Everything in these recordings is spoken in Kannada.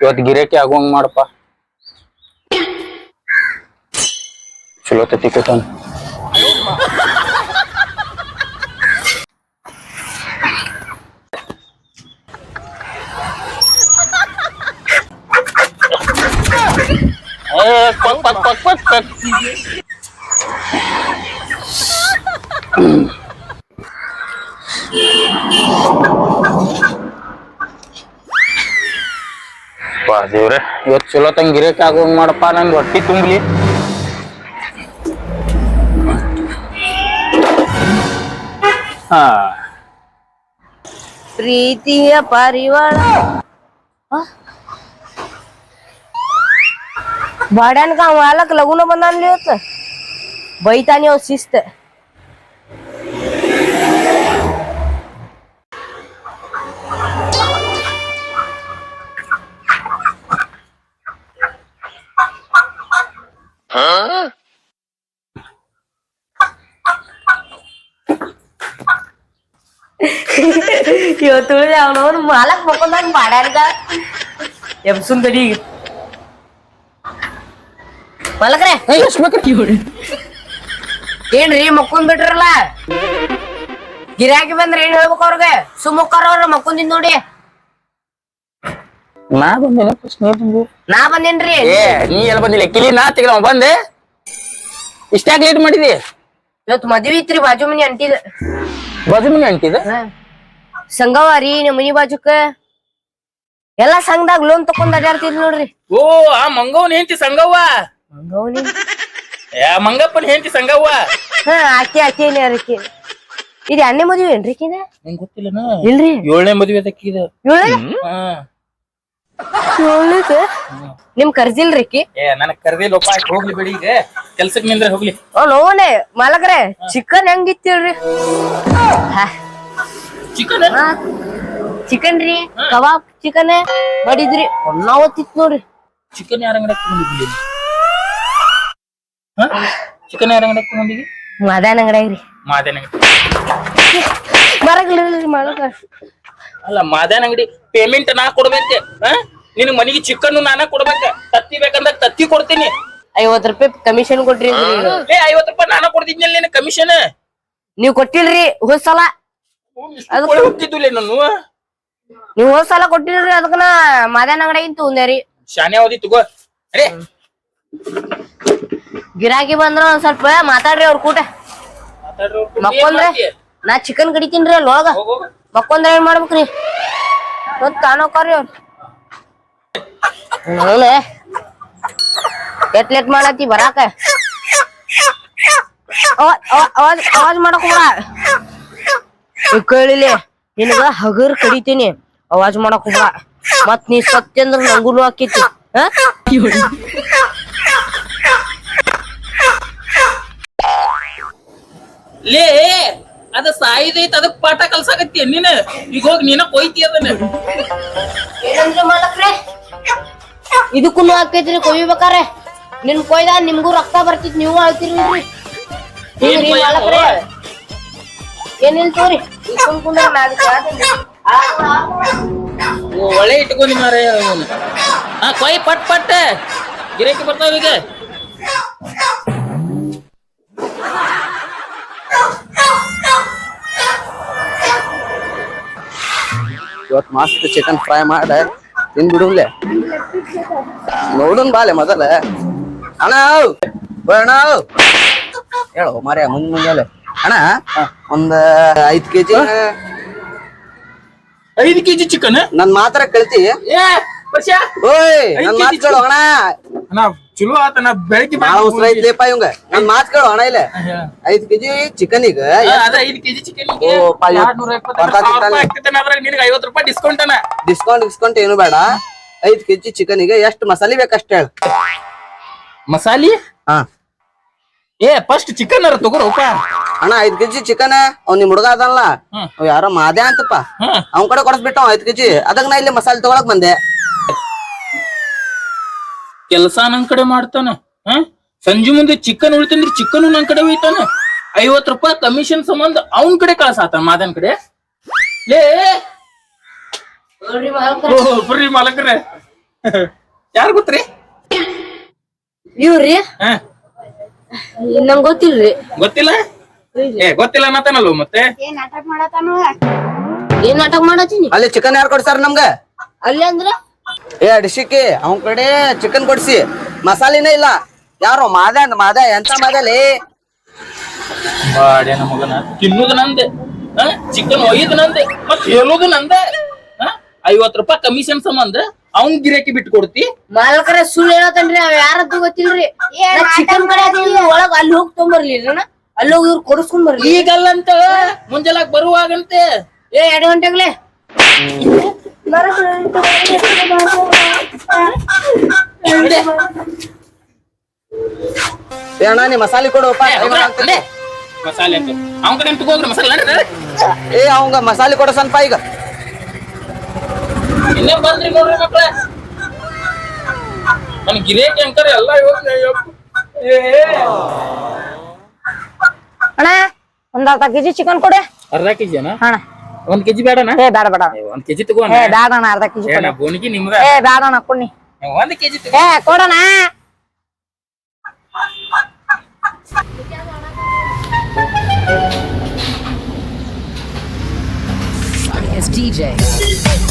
ಇವತ್ ಗಿರಾಕಿ ಆಗೋಂಗ್ ಮಾಡಪ್ಪ ಚಲೋ ತತ್ತಿ ಕೂತಾನ ಏ, ಪಕ್ ಪಕ್ ಪಕ್ ಪಕ್ ಪಕ್. ದೇವ್ರೆ ಇವತ್ ಚಲೋ ತಂಗ ಗಿರಾಕಿ ಆಗೋಂಗ್ ಮಾಡಪ್ಪ ನನ್ ಹೊಟ್ಟಿ ತುಂಬಲಿ ಹಾ ಪ್ರೀತಿಯ ಪರಿವಾಳ भाड्यान का मालक लग्न बनवले होत बैतानी अहो शिस्त ಮಾಲಕ್ ಮಕ್ಕೊಂಡಾಗ ಮಾಡ್ಯಾನ್ಗ ಎಬ್ಸುನ್ ತಡಿ ಮಾಲಕ್ರೆ ಏನ್ರಿ ಮಕ್ಕೊಂಡ್ ಬಿಟ್ರಲ್ಲ? ಗಿರಾಕಿ ಬಂದ್ರೆ ಏನ್ ಹೇಳ್ಬೇಕು ಅವ್ರಿಗೆ? ಸುಮ್ಮಕ್ಕಾರ ಅವ್ರ ಮಕ್ಕೊಂದಿನ್ ನೋಡಿ. ನಾ ಬಂದೇನ ಪ್ರಶ್ನೆ ಬಂದು ನಾ ಬಂದೇನ್ರಿ. ಏ ನೀ ಎಲ್ಲ ಬಂದಿಲ್ಲ. ಕಿಲಿ ನಾ ತೆಗ್ದ ಬಂದೆ. ಇಷ್ಟಾಗ ಲೇಟ್ ಮಾಡಿದಿ? ಇವತ್ ಮದ್ವಿ ಇತ್ರಿ ಬಾಜು ಮನಿ ಅಂಟಿದ. ಬಾಜು ಮನಿ ಅಂಟಿದ? ಸಂಗವ ರೀ ನಿಮ್ ಮನಿ ಬಾಜುಕ? ಎಲ್ಲಾ ಸಂಘದಾಗ ಲೋನ್ ತಕೊಂಡ್ ಅಡ್ಯಾಡ್ತಿದ್ ನೋಡ್ರಿ. ಓ ಆ ಮಂಗವನ್ ಹೆಂಡತಿ ಸಂಗವ್ವ? ಸಂಗವನಿ ಏ ಆ ಮಂಗಪ್ಪನ ಹೆಂಡತಿ ಸಂಗವ್ವ? ಹಾ ಆಕೆ ಆಕೆ ಆಕಿ ಇದು ಎಣ್ಣೆ ಮದುವೆ ಏನ್ರಿ ಕಿದ ನಂಗೆ ಗೊತ್ತಿಲ್ಲನ. ಇಲ್ರಿ? ಏಳನೇ ಮದುವೆ ಅದಕ್ಕಿದ ಏಳನೇ? ಹಾ ನಿಮ್ ಕರ್ಜಿಲ್ರಿ ಕಿ ಏ ನನಗ್ ಕರ್ದಿಲ್ಲಪ್ಪ ಹೋಗ್ಲಿ ಬಿಡಿ ಈಗ. ಕೆಲ್ಸಕ್ ನಿಂದ್ರೆ ಹೋಗ್ಲಿ. ಓ ನೋನೆ ಮಾಲಕ್ರೆ ಚಿಕನ್ ಹೆಂಗಿತ್ತಿಲ್ರಿ ಚಿಕನ್? ಚಿಕನ್ ರೀ. ಕಬಾಬ್ ಚಿಕನ್. ಮಾಡಿದ್ರಿ. ಒಂದಾವತ್ತಿತ್ತು ನೋಡ್ರಿ. ಚಿಕನ್ ಯಾರ ಅಂಗಡಿ ತಗೊಂಡಿದ್ಲಿ ಚಿಕನ್ ಯಾರ ಅಂಗಡಿ ತಗೊಂಡಿದ್ರಿ? ಮಾದಾನ ಅಂಗಡಿ ರೀ. ಮಾದೇನ ಅಂಗಡಿ. ಬರಗ್ಲಿಲ್ರಿ ಮಾಲಕ. ಅಲ್ಲ ಮಾದೇನ ಅಂಗಡಿ ಪೇಮೆಂಟ್ ನಾ ಕೊಡ್ಬೇಕೆ? ಹಾ? ನಿನ್ ಮನಿಗೆ ಚಿಕನ್ ನಾನ ಕೊಡ್ಬೇಕ? ತತ್ತಿ ಬೇಕಂದ್ರೆ ತತ್ತಿ ಕೊಡ್ತೀನಿ. ಐವತ್ ರೂಪಾಯಿ ಕಮಿಷನ್ ಕೊಡ್ರಿ ಐವತ್ ರೂಪಾಯಿ ನಾನ ಕೊಡ್ತಿದ್ನಲ್ಲ ನಿನ್ನ ಕಮಿಷನ್ ನೀವ್ ಕೊಟ್ಟಿಲ್ರಿ ಹೋದ್ ಸಲ ಹೋಗ್ತಿದ್ದಿಲ್ಲ ನಾನು ನೀವ್ ಹೋದ್ ಸಲ ಕೊಟ್ಟಿಲ್ರಿ ಅದಕ್ಕನ ಮಾದಾನ ಅಂಗಡಿಯಾಗಿಂತ ತೊಂದೇರಿ ಶಾನೆ ಓದಿ ತಗೋ. ಅರೆ. ಗಿರಾಕಿ ಬಂದ್ರ ಒಂದ್ ಸ್ವಲ್ಪ ಮಾತಾಡ್ರಿ ಅವ್ರ ಕೂಟ. ಮಕ್ಕೊಂದ್ರೆ? ನಾ ಚಿಕನ್ ಕಡಿತೀನ್ರಿ ಅಲ್ಲಿ ಒಳಗ ಮಕ್ಕೊಂದ್ರ ಏನ್ ಮಾಡ್ಬೇಕ್ರಿ ಮತ್ ಕಾಣೋಕಾರಿ ಅವ್ರ. ಎಟ್ ಲೇಟ್ ಮಾಡತ್ತಿ ಬರಾಕ. ಅವ- ಅವ- ಅವಾಜ್ ಮಾಡಕ್ ಈ ಕೇಳಿಲಿ ನಿನಗ ಹಗರ್ ಕಡಿತೀನಿ ಅವಾಜ್ ಮಾಡಕ್ ಹೋಗ್ಬಾ ಮತ್ ನೀ ಸತ್ಯ ಅಂದ್ರ ನಂಗೂನು ಆಕೈತಿ. ಹಾ? ಲೇ ಅದ ಸಾಯಿದೈತ್ ಅದಕ್ ಪಾಠ ಕಲ್ಸಾಕತ್ತಿ ನೀನ? ಈಗ ಹೋಗಿ ನೀನ ಕೊಯ್ತಿ ಅದನ್ನ. ಏನಂದ್ರೆ ಮಾಲಕ್ರೆ? ಇದಕ್ಕೂ ಹಾಕೈತ್ರಿ ಕೊಯ್ಬೇಕಾರೆ. ನಿನ್ ಕೊಯ್ದ ನಿಮ್ಗೂ ರಕ್ತ ಬರ್ತಿತ್ ನೀವು ಅಳ್ತಿರಿ ಏನ್ ಏನಿಲ್ಲ ತೋರಿ? ಆ, ಆ, ಒಳ್ಳೆ ಇಟ್ಕೊಂಡಿ ಮಾರ ಹಾ ಕೊಯ್ ಪಟ್ ಪಟ್ ಗಿರಾಕಿ ಬರ್ತಾವ ಈಗ ಇವತ್ ಮಸ್ತ್ ಚಿಕನ್ ಫ್ರೈ ಮಾಡ. ತಿನ್ಬಿಡುಲೆ ನೋಡುನ್ ಬಾಲೆ ಮೊದಲ. ಅಣ್ಣ ಬರಣ ಹೇಳು ಮಾರ್ಯ ಮುಂದ್ ಮುಂಜಾನೆ ಅಣ್ಣ ಒಂದ ಐದ್ ಕೆಜಿ ಐದು ಕೆಜಿ ಚಿಕನ್ ನನ್ ಮಾತ್ರ ಕಳ್ತಿ. ಓಯ್ ನನ್ ಮಾತ್ ಕೇಳು ಅಣ್ಣ. ನಾ ಚಲೋ ಆತ ನಾ ಬೆಳಗ್ಗೆ ಬಾಳ ಉಸ್ರ ಐತ್ಲೇಪ ಇವಂಗ. ನನ್ ಮಾತ್ ಕೇಳು ಅಣ್ಣ ಇಲ್ಲ. ಐದ್ ಕೆಜಿ ಚಿಕನ್ ಈಗ. ಅದ ಐದ್ ಕೆಜಿ ಚಿಕನ್ ಓ, ಪಾ, ಇವತ್ತು ಬರ್ತಾತಿ ತಾನೆ. ಐವತ್ತು ರೂಪಾಯಿ ಡಿಸ್ಕೌಂಟ್ ಅಣ್ಣ. ಡಿಸ್ಕೌಂಟ್ ಡಿಸ್ಕೌಂಟ್ ಏನು ಬೇಡ. ಐದ್ ಕೆಜಿ ಚಿಕನ್ ಈಗ. ಎಷ್ಟ್ ಮಸಾಲೆ ಬೇಕಷ್ಟ ಹೇಳ. ಮಸಾಲಿ? ಹಾ. ಏ ಫಸ್ಟ್ ಚಿಕನ್ ಅರ ತಗೋರಪ್ಪ. ಅಣ್ಣ ಐದ್ ಕೆಜಿ ಚಿಕನ್ ಅವ್ನ್ ನಿಮ್ ಹುಡುಗ ಅದಲ್ಲ. ಅವ್ ಯಾರೋ ಮಾದೆ ಅಂತಪ್ಪ. ಅವನ್ ಕಡೆ ಕೊಡಿಸ್ಬಿಟ್ಟ ಐದ್ ಕೆಜಿ. ಅದಕ್ ನಾ ಇಲ್ಲಿ ಮಸಾಲೆ ತಗೊಳಕ್ ಬಂದೆ. ಕೆಲಸ ನನ್ ಕಡೆ ಮಾಡ್ತಾನ. ಹ? ಸಂಜೆ ಮುಂದೆ ಚಿಕನ್ ಉಳಿತಂದ್ರೆ ಚಿಕನ್ ನನ್ ಕಡೆ ಹೋಯ್ತಾನ ಐವತ್ ರೂಪಾಯಿ ಕಮಿಷನ್ ಸಂಬಂಧ ಅವನ್ ಕಡೆ ಕಳಸಾತ ಮಾದನ್ ಕಡೆ. ಲೇ! ನೋಡ್ರಿ ಮಾಲಕ್ರೆ. ಓ, ಬರ್ರಿ ಮಾಲಕರೇ. ಯಾರು ಗೊತ್ತ್ರಿ? ಇವ್ರಿ ಹಾ. ನಂಗ್ ಗೊತ್ತಿಲ್ರಿ. ಗೊತ್ತಿಲ್ಲ? ಏ ಗೊತ್ತಿಲ್ಲ ಅನ್ನತಾನಲ್ಲ ಮತ್ತೆ? ಏನ್ ನಾಟಕ ಮಾಡತ್ತೀನಿ ಅಲ್ಲಿ ಚಿಕನ್ ಯಾರು ಕೊಡ್ಸಾರ ನಮ್ಗ? ಅಲ್ಲಿ ಅಂದ್ರ? ಏ ಅಡಿಶಿಕಿ ಅವನ್ ಕಡೆ ಚಿಕನ್ ಕೊಡ್ಸಿ. ಮಸಾಲಿನೇ ಇಲ್ಲ. ಯಾರು ಮಾದ ಅಂದ್ ಮಾದ ಎಂತ ಮಾದಲಿ ಬಾಡೆ ಮಗನ. ತಿನ್ನುದು ನಂದೆ. ಚಿಕನ್ ಒಯ್ಯುದು ನಂದೆ. ಮತ್ ಹೇಳುದು ನಂದೆ. ಐವತ್ ರೂಪಾಯಿ ಕಮಿಷನ್ ಸಂಬಂಧ ಅವನ್ ಗಿರಾಕಿ ಬಿಟ್ಟು ಕೊಡ್ತಿ. ಮಾಲಕರ ಸುಳ್ಳು ಹೇಳತನ್ರಿ ಅವ್ ಯಾರದ್ದು ಗೊತ್ತಿಲ್ರಿ? ಚಿಕನ್ ಕಡೆ ಒಳಗ್ ಅಲ್ಲಿ ಹೋಗಿ ತೊಂಬರ್ಲಿ ಅಣ್ಣ ಅಲ್ಲಿ ಹೋಗಿ ಇವ್ರು ಕೊಡಿಸ್ಕೊಂಡ್ ಬರ್ರಿ ಈಗಲ್ಲಂತ ಮುಂಜಾನೆ ಬರುವಾಗಂತೆ. ಏ ಎರಡು ಗಂಟೆಗ್ಲೆ. ಏ ಅಣ್ಣ ನೀ ಮಸಾಲೆ ಕೊಡುವಪ್ಪ. ಮಸಾಲೆ ಅಂತ ಅವ್ನ ಕಡೆ ತಗೋಗ್ರ ಮಸಾಲೆ. ಏ ಅವಂಗ ಮಸಾಲೆ ಕೊಡಸನ್ಪ ಈಗ. ಇನ್ನೇ ಬಂದ್ರಿ ನೋಡ್ರಿ ಮಕ್ಳ. ನನ್ ಗಿರೇಕಿ ಅಂತಾರೆ ಎಲ್ಲ ಯೋಚನೆ ಏ. ಅಣ್ಣ ಒಂದ್ ಅರ್ಧ ಕೆಜಿ ಚಿಕನ್ ಕೊಡೆ. ಅರ್ಧ ಕೆಜಿ ಅಣ್ಣ? ಅಣ್ಣ ಒಂದ್ ಕೆಜಿ ಬೇಡಣ್ಣ ಏ ಬೇಡ ಬೇಡ. ಏ, ಒಂದ್ ಕೆಜಿ ತಗೋ ಏ ಬೇಡ ಅಣ್ಣ ಅರ್ಧ ಕೆಜಿ ಏನ ಬೋನಿಗೆ ನಿಮ್ಗ. ಏ ಬೇಡ ಅಣ್ಣ ಕೊಡ್ನಿ. ಒಂದ್ ಕೆಜಿ ತಗೋ. ಏ ಕೊಡೋಣ It's DJ.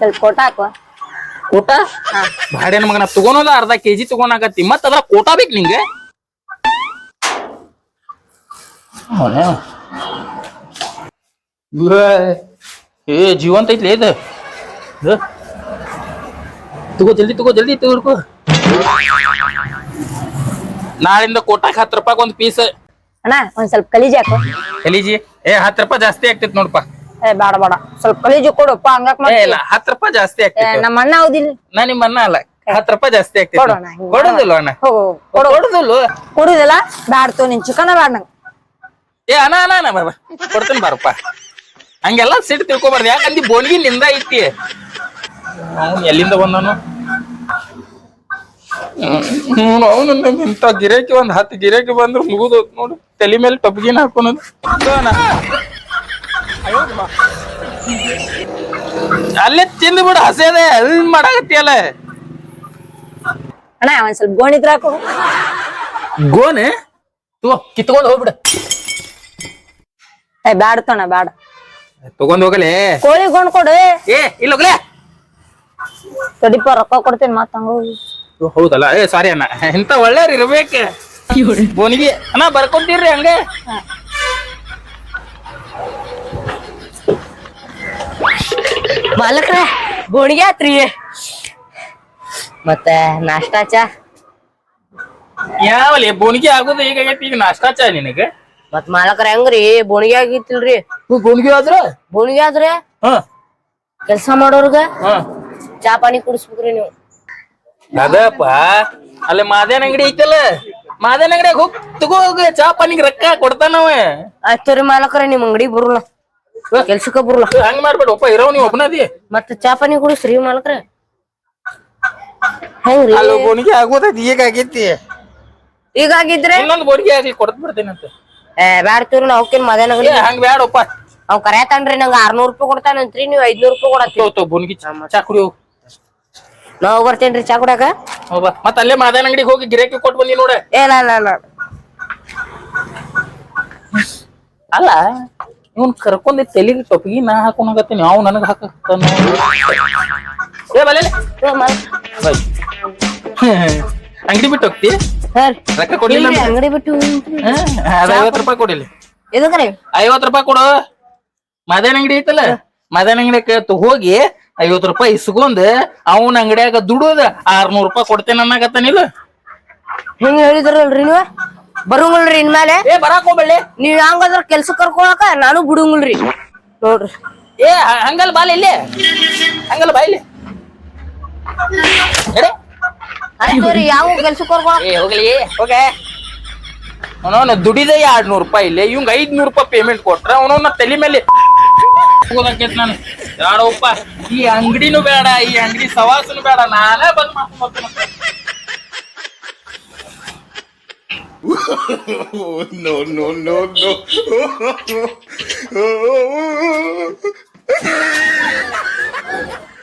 ಸ್ವಲ್ಪ ಕೊಟ್ಟ ಹಾಕು ಕೋಟ? ಬಾಡ್ಯಾನ ಮಗನ ತಗೋನೋದ ಅರ್ಧ ಕೆಜಿ ತಗೋನಾಗತ್ತಿ ಮತ್ತ ಅದ್ರ ಕೋಟ ಬೇಕ್ ನಿಂಗೆ? ಅವನೇ. ಇವ್ರೇ, ಏ ಜೀವಂತ ಐತ್ಲಿ ಇದು? ಇದು. ತಗೋ ಜಲ್ದಿ ತಗೋ ಜಲ್ದಿ ತಗೋ ನಾಳಿಂದ ಕೋಟಾಕ್ ಹತ್ತು ರೂಪಾಯಿ ಒಂದ್ ಪೀಸ್ ಅಣ್ಣ ಒಂದ್ ಸ್ವಲ್ಪ ಕಲೀಜಿ ಹಾಕು. ಎಲಿಜಿ ಏ ಹತ್ತು ರೂಪಾಯಿ ಜಾಸ್ತಿ ಆಗ್ತೈತಿ ನೋಡಪ್ಪ ಏ ಬೇಡ ಬೇಡ. ಸ್ವಲ್ಪ ಕಲೀಜು ಕೊಡಪ್ಪ ಹಂಗಾಕ್ ಏ ಇಲ್ಲ ಹತ್ತು ರೂಪಾಯಿ ಜಾಸ್ತಿ ಆಗ್ತೈತಿ ನಮ್ಮ ಅಣ್ಣ ಹೌದಿಲ್ಲ. ನಾ ನಿಮ್ಮ ಅಣ್ಣ ಅಲ್ಲ ಹತ್ತು ರೂಪಾಯಿ ಜಾಸ್ತಿ ಆಗ್ತೈತಿ ಕೊಡೋಣ, ಹಿಂಗ್ ಕೊಡುದಿಲ್ಲ ಅಣ್ಣ? ಹೋಗು ಕೊಡು. ಕೊಡುದಿಲ್ಲ ಕುಡುದಿಲ್ಲ ಬ್ಯಾಡ್ತು ನಿನ್ ಚಿಕನ ಬ್ಯಾಡ ನಂಗೆ. ಏ ಅಣ್ಣ ಅಣ್ಣ ಅಣ್ಣ ಬಾಬಾ ಕೊಡ್ತೀನಿ ಬಾರಪ್ಪ. ಹಂಗೆಲ್ಲ ಸಿಟ್ಟು ತಿಳ್ಕೊಬಾರ್ದು. ಯಾಕಂದಿ ಬೋನ್ಗಿ ನಿಂದ ಐತಿ? ಅವನು ಎಲ್ಲಿಂದ ಬಂದನು ಹ್ಮ್ ಅವನು ಇಂಥ ಗಿರೇಕಿ ಒಂದ್ ಹತ್ತು ಗಿರಾಕಿ ಬಂದ್ರು ಮುಗುದು ನೋಡು. ತಲೆ ಮೇಲೆ ಟೊಪ್ಗಿನ ಹಾಕೊನದು. ಅಲ್ಲೇ ತಿಂದು ಬಿಡು ಹಸೇದೆ ಅಲ್ ಮಾಡಾಕತ್ತಿಯಲ್ಲ. ಅಣ್ಣ ಒಂದ್ ಸ್ವಲ್ಪ ಗೋಣಿದ್ರ ಹಾಕು. ಗೋನೆ ತೋ ಕಿತ್ಕೊಂಡು ಹೋಗ್ಬಿಡ. ಏ ಬ್ಯಾಡ ತೋಣ ಬ್ಯಾಡ. ತಗೊಂಡ್ ಹೋಗಲೇ? ಕೋಳಿ ಗೋಣ್ ಕೊಡು ಏ. ಇಲ್ಲ ಹೋಗ್ಲೇ. ತಡಿಪ ರೊಕ್ಕ ಕೊಡ್ತೇನೆ ಮತ್ತ ಹಂಗ ಓ, ಹೌದಲ್ಲ? ಏ ಸಾರಿ ಅಣ್ಣ. ಎಂತ ಒಳ್ಳೆಯವ್ರು ಇರ್ಬೇಕು. ಬೋನಿಗೆ. ಅಣ್ಣ ಬರ್ಕೊಂತೀರ್ರಿ ಹಂಗೆ. ಮಾಲಕ್ರ ಗೋಣಿಗೆ ಆತ್ರಿ ಮತ್ತೆ ನಾಷ್ಟಾ ಚಾ ಯಾವಲ್ಲಿ ಬೋಣಿಗೆ ಆಗುದು ಈಗ ಆಗೈತಿ ಈಗ ನಾಷ್ಟಾ ಚಾ ನಿನಗ? ಮತ್ ಮಾಲಕರ ಹೆಂಗ್ರಿ ಬೋಣಿಗೆ ಆಗಿತ್ತಿಲ್ರಿ? ಬೋಣಿಗೆ ಆದ್ರ? ಬೋಣಿಗೆ ಆದ್ರೆ? ಕೆಲ್ಸ ಮಾಡೋರ್ಗ? ಹ. ಚಾ ಪಾನಿ ಕುಡಿಸ್ಬೇಕ್ರಿ ನೀವು. ಅದಪ್ಪ ಅಲ್ಲಿ ಮಾದೇನ ಅಂಗಡಿ ಐತಲ್ಲ ಮಾದೇನ ಅಂಗಡಿಯಾಗ ಹೋಗಿ ತಗೋ ಹೋಗ ಚಾ ಪಾನಿಗೆ ರೊಕ್ಕ ಕೊಡ್ತಾನವ. ಆಯ್ತು ರೀ ಮಾಲಕರ ನಿಮ್ ಅಂಗಡಿ ಬರುಲ್ಲ ಕೆಲ್ಸಕ್ಕ ಹಂಗ ಹಂಗ್ ಮಾಡ್ಬೇಡಪ್ಪ ಇರೋ ನೀವು ಒಬ್ಬನದಿ ಮತ್ತ ಚಾ ಪಾನಿ ಕುಡಿಸ್ರಿ ಮಾಲಕ್ರ. ಹೆಂಗ್ರಿ? ಅಲ್ಲಿ ಬೋನಿಗೆ ಆಗೋದೈತಿ ಈಗ ಆಗೈತಿ ಈಗ ಆಗಿದ್ರೆ? ಇನ್ನೊಂದು ಬೋನಿಗೆ ಆಗ್ಲಿ ಕೊಡ್ತ ಬಿಡ್ತೇನಂತ ಏ ಏ ಬ್ಯಾಡ್ತೀವ್ರಿ ನಾವ್ ಹೋಗ್ತೇನೆ ಮಧ್ಯಾಹ್ನ ಹಂಗ್ ಬ್ಯಾಡಪ್ಪ ಅವ್ ಕರೆಯತಾನ್ರಿ ನಂಗ ಆರ್ನೂರ್ ರೂಪಾಯಿ ಕೊಡ್ತಾನಂತ್ರಿ ನೀವು ಐದ್ನೂರ್ ರೂಪಾಯಿ ಕೊಡತ್ತೀವಿ ತೋ ತೋ ಬೋನಿಗೆ ಚಾ ಕುಡಿ ಹೋಗ್ ನಾವ್ ಬರ್ತೇನ್ರಿ ಚಾ ಕುಡ್ಯಾಕ? ಮತ್ತ ಅಲ್ಲೇ ಮಾದನ ಅಂಗಡಿಗೆ ಹೋಗಿ ಗಿರಾಕಿ ಕೊಟ್ಟು ಬಂದಿ ನೋಡ. ಏ ಇಲ್ಲ ಇಲ್ಲ ಇಲ್ಲ ಅಲ್ಲ ಇವನ್ ಕರ್ಕೊಂಡಿ ತಲೆಗೆ ಟೊಪ್ಪಿಗೆ ನಾ ಹಾಕೊಂಡಾಗತ್ತೀನಿ ಅವ್ ನನಗೆ ಹಾಕತ್ತಾನ ಏ ಬಲೆ ಅಂಗಡಿ ಬಿಟ್ಟು ಹೋಗ್ತಿ. ರೊಕ್ಕ ಕೊಡ್ಲಿಲ್ಲ ಅಂಗಡಿ ಬಿಟ್ಟು ಐವತ್ತು ರೂಪಾಯಿ ಕೊಡಿಲ್ಲ ಐವತ್ತು ರೂಪಾಯಿ ಕೊಡು. ಮಾದನ ಅಂಗಡಿ ಐತಲ್ಲ? ಮಾದನ ಅಂಗಡಿ ಹೋಗಿ ಐವತ್ತು ರೂಪಾಯಿ ಇಸ್ಕೊಂಡ್ ಅವನ ಅಂಗಡಿಯಾಗ ದುಡುದ. ಆರ್ನೂರ್ ರೂಪಾಯಿ ಕೊಡ್ತೇನೆ ಅನ್ನಕತ್ತಾನಿಲ್ಲ. ಹೆಂಗ್ ಹೇಳಿದ್ರಲ್ರಿ ನೀವ? ಬರುಂಗಲ್ರಿ ಇನ್ಮೇಲೆ ಏ ಬರಾಕ್ ಹೋಗ್ಬೇಡಿ ನೀವ್ ಹಂಗಂದ್ರ ಕೆಲ್ಸ ಕರ್ಕೊಳಕ ನಾನು ಬಿಡುಂಗಿಲ್ರಿ ನೋಡ್ರಿ. ಏ ಹಂಗಲ್ ಬಾಲ ಇಲ್ಲಿ. ಹಂಗಲ್ಲ ಬಾ ಇಲ್ಲಿ. ಎಡೆ. ಯಾವ ಏ ಹೋಗ್ಲಿ. ಹೋಗೇ. ಅವನವನ ದುಡಿದ ಎರಡ್ ನೂರ್ ರೂಪಾಯಿ ಇಲ್ಲಿ. ಇವಂಗ ಐದ್ ನೂರ್ ರೂಪಾಯಿ ಪೇಮೆಂಟ್ ಕೊಟ್ರ ಅವನವನ ತಲೆ ಮೇಲೆ ಹೋಗೋದಾಕೈತ್ ನಾನು. ಈ ಅಂಗಡಿನೂ ಬೇಡ ಈ ಅಂಗಡಿ ಸವಾಸನು ಬೇಡ. ನಾನೇ ಬಂದ್ ಮಾಡ್ಕೊಂಡ್ ಬರ್ತೀನಿ. no, no, no, no. oh.